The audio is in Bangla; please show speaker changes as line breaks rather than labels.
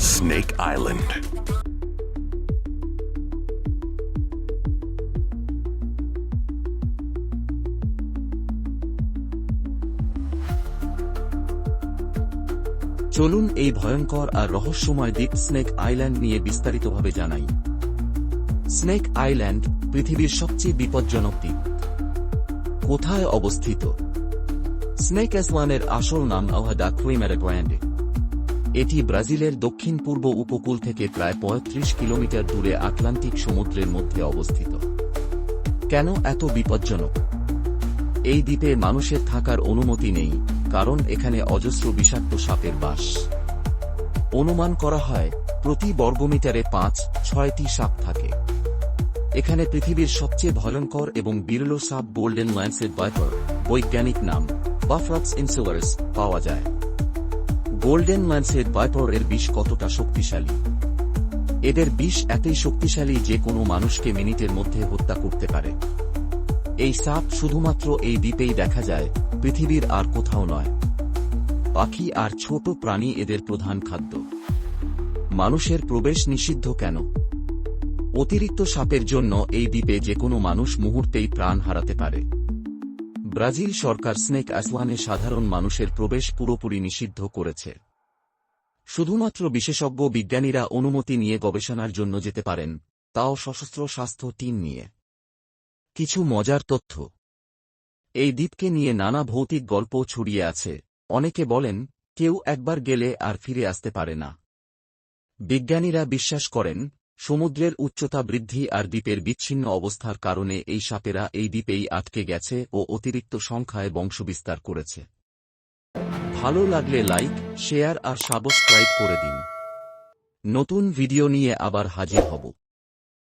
Snake Island.
চলুন এই ভয়ঙ্কর আর রহস্যময় দ্বীপ স্নেক আইল্যান্ড নিয়ে বিস্তারিতভাবে জানাই। স্নেক আইল্যান্ড পৃথিবীর সবচেয়ে বিপজ্জনক দ্বীপ। কোথায় অবস্থিত? স্নেক অ্যাসওয়ানের আসল নাম আওহাদা ক্রিমেরা গ্র্যান্ডে এটি ব্রাজিলের দক্ষিণ পূর্ব উপকূল থেকে প্রায় ৩৫ কিলোমিটার দূরে আটলান্টিক সমুদ্রের মধ্যে অবস্থিত। কেন এত বিপজ্জনক? এই দ্বীপে মানুষের থাকার অনুমতি নেই, কারণ এখানে অজস্র বিষাক্ত সাপের বাস। অনুমান করা হয়, প্রতি বর্গমিটারে পাঁচ, ছয়টি সাপ থাকে। এখানে পৃথিবীর সবচেয়ে ভয়ঙ্কর এবং বিরল সাপ গোল্ডেন ল্যান্সেড বাইপার বৈজ্ঞানিক নাম বাফরাক্স ইনসুলার্স পাওয়া যায়। গোল্ডেন ল্যান্সেড বাইপার এর বিষ কতটা শক্তিশালী? এদের বিষ এতই শক্তিশালী যে কোনো মানুষকে মিনিটের মধ্যে হত্যা করতে পারে। এই সাপ শুধুমাত্র এই দ্বীপেই দেখা যায়, পৃথিবীর আর কোথাও নয়। পাখি আর ছোট প্রাণী এদের প্রধান খাদ্য। মানুষের প্রবেশ নিষিদ্ধ কেন? অতিরিক্ত সাপের জন্য এই দ্বীপে যে কোনো মানুষ মুহূর্তেই প্রাণ হারাতে পারে। ব্রাজিল সরকার স্নেক আসওয়ানে সাধারণ মানুষের প্রবেশ পুরোপুরি নিষিদ্ধ করেছে। শুধুমাত্র বিশেষজ্ঞ বিজ্ঞানীরা অনুমতি নিয়ে গবেষণার জন্য যেতে পারেন, তাও সশস্ত্র স্বাস্থ্য টিম নিয়ে। কিছু মজার তথ্য। এই দ্বীপকে নিয়ে নানা ভৌতিক গল্প ছড়িয়ে আছে। অনেকে বলেন, কেউ একবার গেলে আর ফিরে আসতে পারে না। বিজ্ঞানীরা বিশ্বাস করেন সমুদ্রের উচ্চতা বৃদ্ধি আর দ্বীপের বিচ্ছিন্ন অবস্থার কারণে এই সাপেরা এই দ্বীপেই আটকে গেছে ও অতিরিক্ত সংখ্যায় বংশবিস্তার করেছে। ভালো লাগলে লাইক, শেয়ার আর সাবস্ক্রাইব করে দিন। নতুন ভিডিও নিয়ে আবার হাজির হব।